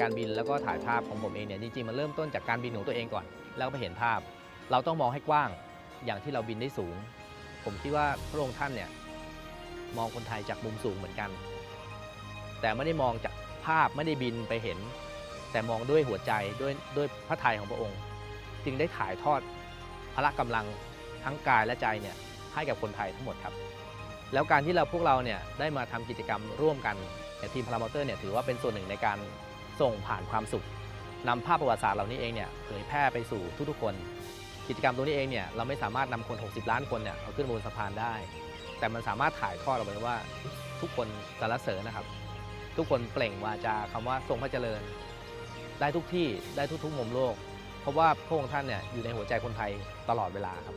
การบินแล้วก็ถ่ายภาพของผมเองเนี่ยจริงๆมันเริ่มต้นจากการบินของตัวเองก่อน แล้วไปเห็นภาพ เราต้องมองให้กว้างอย่างที่เราบินได้สูง ผมคิดว่าพระองค์ท่านเนี่ยมองคนไทยจากมุมสูงเหมือนกัน แต่ไม่ได้มองจากภาพไม่ได้บินไปเห็น แต่มองด้วยหัวใจด้วยด้วยพระทัยของพระองค์ จึงได้ถ่ายทอดพละกำลังทั้งกายและใจเนี่ยให้กับคนไทยทั้งหมดครับ แล้วการที่เราพวกเราเนี่ยได้มาทำกิจกรรมร่วมกันเนี่ยทีมพารามอเตอร์เนี่ยถือว่าเป็นส่วนหนึ่งในการ ส่งผ่านความสุขนำภาพประวัติศาสตร์เหล่านี้เองเนี่ยเผยแพร่ไปสู่ทุกๆคน กิจกรรมตัวนี้เองเนี่ยเราไม่สามารถนำคน 60 ล้านคนเนี่ยเอาขึ้นบนสะพานได้ แต่มันสามารถถ่ายทอดออกไปว่าทุกคนสรรเสริญนะครับ ทุกคนเปล่งวาจาคำว่าทรงพระเจริญ ได้ทุกที่ได้ทุกๆมุมโลก เพราะว่าพระองค์ท่านเนี่ยอยู่ในหัวใจคนไทยตลอดเวลาครับ